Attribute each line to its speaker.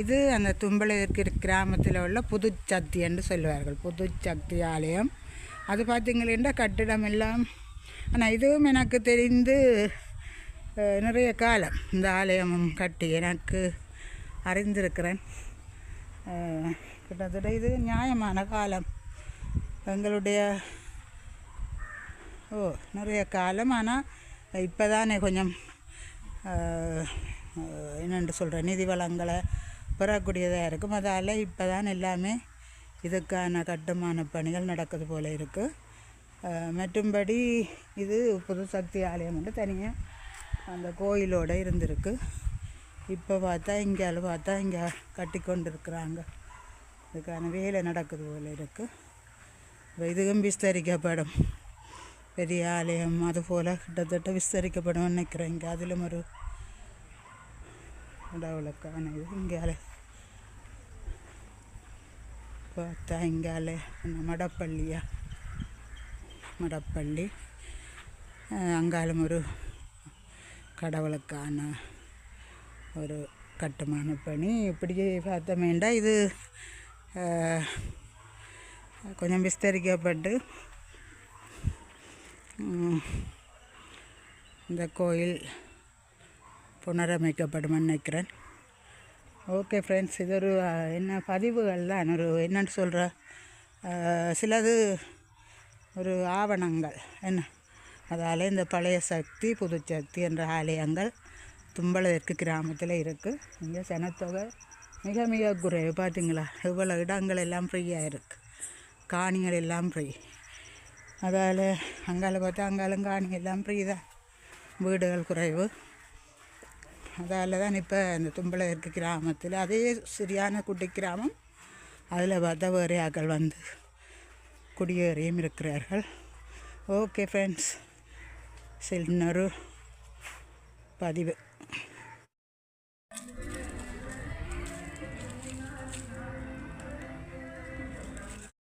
Speaker 1: இது அந்த தும்பலத்திற்கு கிராமத்தில் உள்ள புதுச்சக்தி என்று சொல்லுவார்கள். புதுச்சக்தி ஆலயம். அது பார்த்தீங்களா கட்டிடம் எல்லாம். ஆனால் இதுவும் எனக்கு தெரிந்து நிறைய காலம் இந்த ஆலயமும் கட்டி எனக்கு அறிந்திருக்கிறேன். கிட்டத்தட்ட இது நியாயமான காலம். எங்களுடைய ஓ நிறைய காலம். ஆனால் இப்போ தானே கொஞ்சம் என்னென்று சொல்கிறேன் நிதி வளங்களை பெறக்கூடியதாக இருக்கும். அதால் இப்போ தான் எல்லாமே இதுக்கான கட்டுமான பணிகள் நடக்குது போல் இருக்குது மற்றும்படி இது புது சக்தி ஆலயம் வந்து தனியாக அந்த கோயிலோடு இருந்திருக்கு. இப்போ பார்த்தா இங்கே பார்த்தா இங்கே கட்டி கொண்டு இருக்கிறாங்க இதுக்கான வேலை நடக்குது போல் இருக்குது இதுவும் விஸ்தரிக்கப்படும். பெரிய ஆலயம் அதுபோல் கிட்டத்தட்ட விஸ்தரிக்கப்படும் நினைக்கிறேன். இங்கே அதிலும் ஒரு கடவுளுக்கான இது. இங்கே பார்த்தா இங்கால என்ன மடப்பள்ளியா மடப்பள்ளி அங்காலும் ஒரு கடவுளுக்கான ஒரு கட்டுமான பணி. இப்படி பார்த்தோமேண்டா இது கொஞ்சம் விஸ்தரிக்கப்பட்டு இந்த கோயில் புனரமைக்கப்படும் நினைக்கிறேன். ஓகே ஃப்ரெண்ட்ஸ் இது ஒரு என்ன பதிவுகள் தான். ஒரு என்னன்னு சொல்கிற சிலது ஒரு ஆவணங்கள். என்ன? அதால் இந்த பழைய சக்தி புதுச்சக்தி என்ற ஆலயங்கள் தும்பலத்திற்கு கிராமத்தில் இருக்குது இங்கே சனத்தொகை மிக மிக குறைவு. பார்த்தீங்களா இவ்வளோ இடங்கள் எல்லாம் ஃப்ரீயாக இருக்குது காணிகள் எல்லாம் ஃப்ரீ அதால் அங்கால பார்த்தா அங்காலும் காணி எல்லாம் ஃப்ரீ தான். வீடுகள் குறைவு. அதால் தான் இப்போ இந்த இருக்க கிராமத்தில். அதே சரியான குட்டி கிராமம். அதில் பார்த்தா வேறு ஆக்கள் வந்து குடியேறியும் இருக்கிறார்கள். ஓகே ஃப்ரெண்ட்ஸ் சின்னொரு பதிவு.